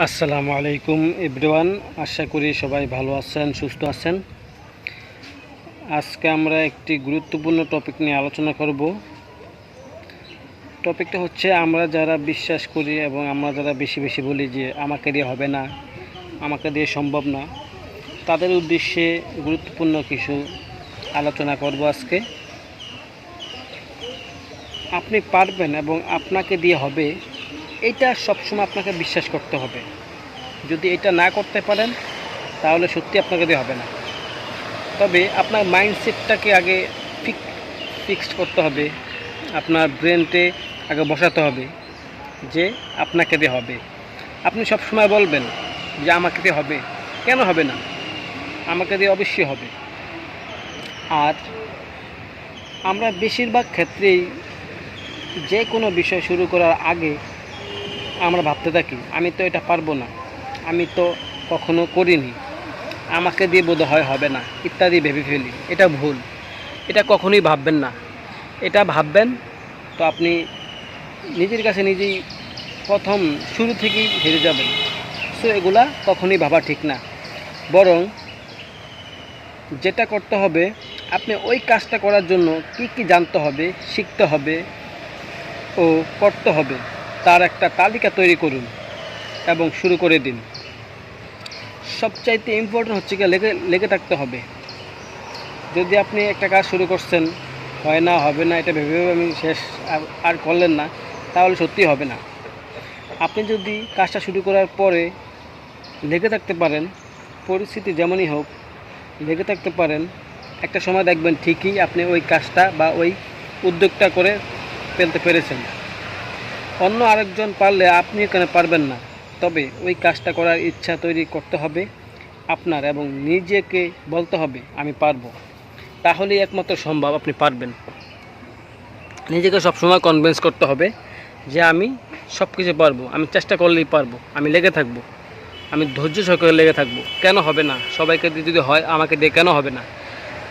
আসসালামু আলাইকুম এভরিওয়ান, আশা করি সবাই ভালো আছেন, সুস্থ আছেন। আজকে আমরা একটি গুরুত্বপূর্ণ টপিক নিয়ে আলোচনা করব। টপিকটা হচ্ছে, আমরা যারা বিশ্বাস করি এবং আমরা যারা বেশি বেশি বলি যে, আমাকে দিয়ে হবে না, আমাকে দিয়ে সম্ভব না, তাদের উদ্দেশ্যে গুরুত্বপূর্ণ কিছু আলোচনা করব আজকে। আপনি পারবেন এবং আপনাকে দিয়ে হবে এটা সবসময় আপনাকে বিশ্বাস করতে হবে। যদি এটা না করতে পারেন, তাহলে সত্যি আপনাকে দিয়ে হবে না। তবে আপনার মাইন্ডসেটটাকে আগে ফিক ফিক্সড করতে হবে। আপনার ব্রেনতে আগে বসাতে হবে যে আপনাকে দিয়ে হবে। আপনি সব সময় বলবেন যে আমাকে দিয়ে হবে। কেন হবে না? আমাকে দিয়ে অবশ্যই হবে। আর আমরা বেশিরভাগ ক্ষেত্রেই যে কোনো বিষয় শুরু করার আগে আমরা ভাবতে থাকি, আমি তো এটা পারব না, আমি তো কখনো করিনি। আমাকে দিয়ে বোধ হয় হবে না, ইত্যাদি ভেবে ফেলি, এটা ভুল। এটা কখনোই ভাববেন না। এটা ভাববেন তো আপনি নিজের কাছে নিজেই প্রথম শুরু থেকেই হেরে যাবেন। সো এগুলা কখনোই ভাবা ঠিক না। বরং যেটা করতে হবে, আপনি ওই কাজটা করার জন্য কি কি জানতে হবে, শিখতে হবে ও করতে হবে। তার একটা তালিকা তৈরি করুন এবং শুরু করে দিন। সবচাইতে ইম্পর্টেন্ট হচ্ছে কি লেগে লেগে থাকতে হবে। যদি আপনি একটা কাজ শুরু করছেন, হয় না, হবে না, এটা ভেবে আমি শেষ আর করলেন না, তাহলে সত্যি হবে না। আপনি যদি কাজটা শুরু করার পরে লেগে থাকতে পারেন, পরিস্থিতি যেমনই হোক লেগে থাকতে পারেন, একটা সময় দেখবেন ঠিকই আপনি ওই কাজটা বা ওই উদ্যোগটা করে ফেলতে পেরেছেন। অন্য আরেকজন পারলে আপনি কেন পারবেন না। তবে ওই কাজটা করার ইচ্ছা তৈরি করতে হবে আপনার এবং নিজেকে বলতে হবে, আমি পারব। তাহলেই একমাত্র সম্ভব, আপনি পারবেন। নিজেকে সবসময় কনভিন্স করতে হবে যে আমি সব কিছু পারব, আমি চেষ্টা করলেই পারব, আমি লেগে থাকব, আমি ধৈর্য সহকারে লেগে থাকব। কেন হবে না? সবাইকে দিয়ে যদি হয়, আমাকে দিয়ে কেন হবে না?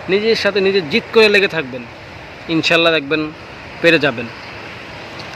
নিজের সাথে নিজে জিত করে লেগে থাকবেন। ইনশাল্লাহ দেখবেন, পেরে যাবেন।